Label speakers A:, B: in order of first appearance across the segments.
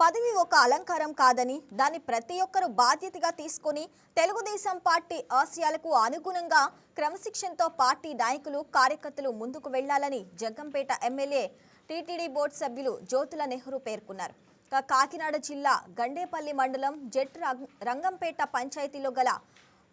A: పదవి ఒక అలంకారం కాదని దాన్ని ప్రతి ఒక్కరూ బాధ్యతగా తీసుకొని తెలుగుదేశం పార్టీ ఆశయాలకు అనుగుణంగా క్రమశిక్షణతో పార్టీ నాయకులు కార్యకర్తలు ముందుకు వెళ్ళాలని జగ్గంపేట ఎమ్మెల్యే టీటీడీ బోర్డు సభ్యులు జ్యోతుల నెహ్రూ పేర్కొన్నారు. కాకినాడ జిల్లా గండేపల్లి మండలం జెట్ రంగంపేట పంచాయతీలో గల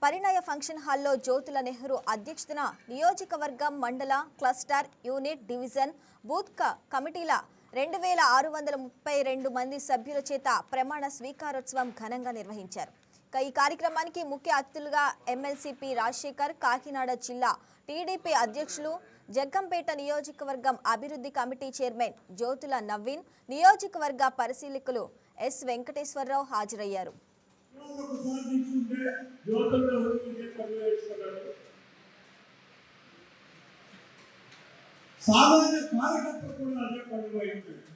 A: పరిణయ ఫంక్షన్ హాల్లో జ్యోతుల నెహ్రూ అధ్యక్షతన నియోజకవర్గం మండల క్లస్టర్ యూనిట్ డివిజన్ బూత్ కమిటీల రెండు వేల ఆరు వందల ముప్పై రెండు మంది సభ్యుల చేత ప్రమాణ స్వీకారోత్సవం ఘనంగా నిర్వహించారు. ఈ కార్యక్రమానికి ముఖ్య అతిథులుగా ఎమ్మెల్సీపీ రాజశేఖర్ కాకినాడ జిల్లా టీడీపీ అధ్యక్షులు జగ్గంపేట నియోజకవర్గం అభివృద్ధి కమిటీ చైర్మన్ జ్యోతుల నవీన్ నియోజకవర్గ పరిశీలకులు ఎస్ వెంకటేశ్వరరావు హాజరయ్యారు.
B: సామాన్య కార్యకర్త కూడా అదే పనులు అయిపోయాడు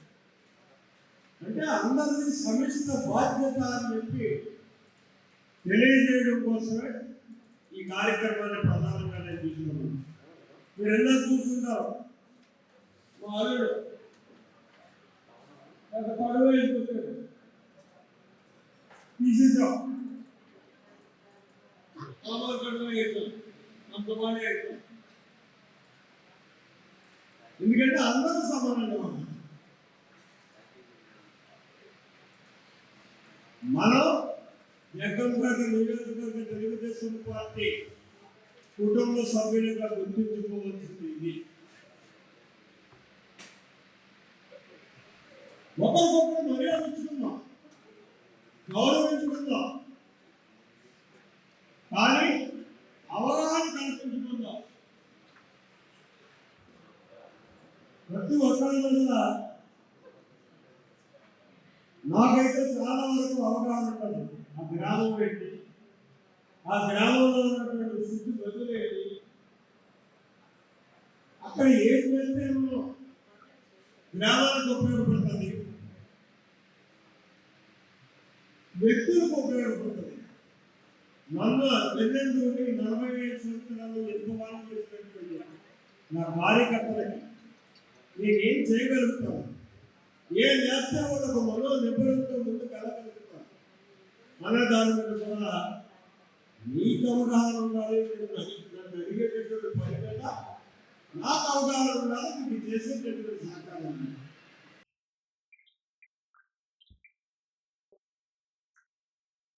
B: అంటే అందరినీ సమిష్ట బాధ్యత అని చెప్పి తెలియజేయడం కోసమే ఈ కార్యక్రమాన్ని ప్రధానంగా నేను తీసుకున్నాను మీరెందరూ చూస్తుంటారు మా అల్లుడు ఒక పడవ వేసుకొచ్చాడు తీసేసాం ఆమోదం వేసాం అంత బాగా వేసాం ఎందుకంటే అందరూ సమానంగా ఉన్నారు. మనం జగన్పేట నియోజకవర్గ తెలుగుదేశం పార్టీ కుటుంబ సభ్యులుగా గుర్తించుకోవాల్సింది ఇది ఒకరికొకరు మర్యాద ఇచ్చుకుందాం గౌరవించుకుందాం. ప్రతి ఒక్కరి వల్ల నాకైతే చాలా వరకు అవగాహన ఉంటుంది. ఆ గ్రామం ఏంటి? ఆ గ్రామంలో ఉన్నటువంటి స్థితి బదులేంటి అక్కడ ఏం చేస్తే గ్రామానికి ఉపయోగపడుతుంది? వ్యక్తులకు ఉపయోగపడుతుంది? నన్ను పెద్దెందుకు నలభై ఐదు సంవత్సరాలు ఎక్కువ వాళ్ళు చేసినటువంటి నా కార్యకర్తలకి నేనేం చేయగలుగుతావు? ఏం చేస్తే వాళ్ళకు మనో నిబ్బరంతో ముందు కలగలుగుతాం అనే దాని మీద కూడా నీకు అవగాహన ఉండాలి నన్ను అడిగేటటువంటి పని మీద నాకు అవగాహన ఉండాలి నీకు చేసేటటువంటి సహకారం ఉండాలి.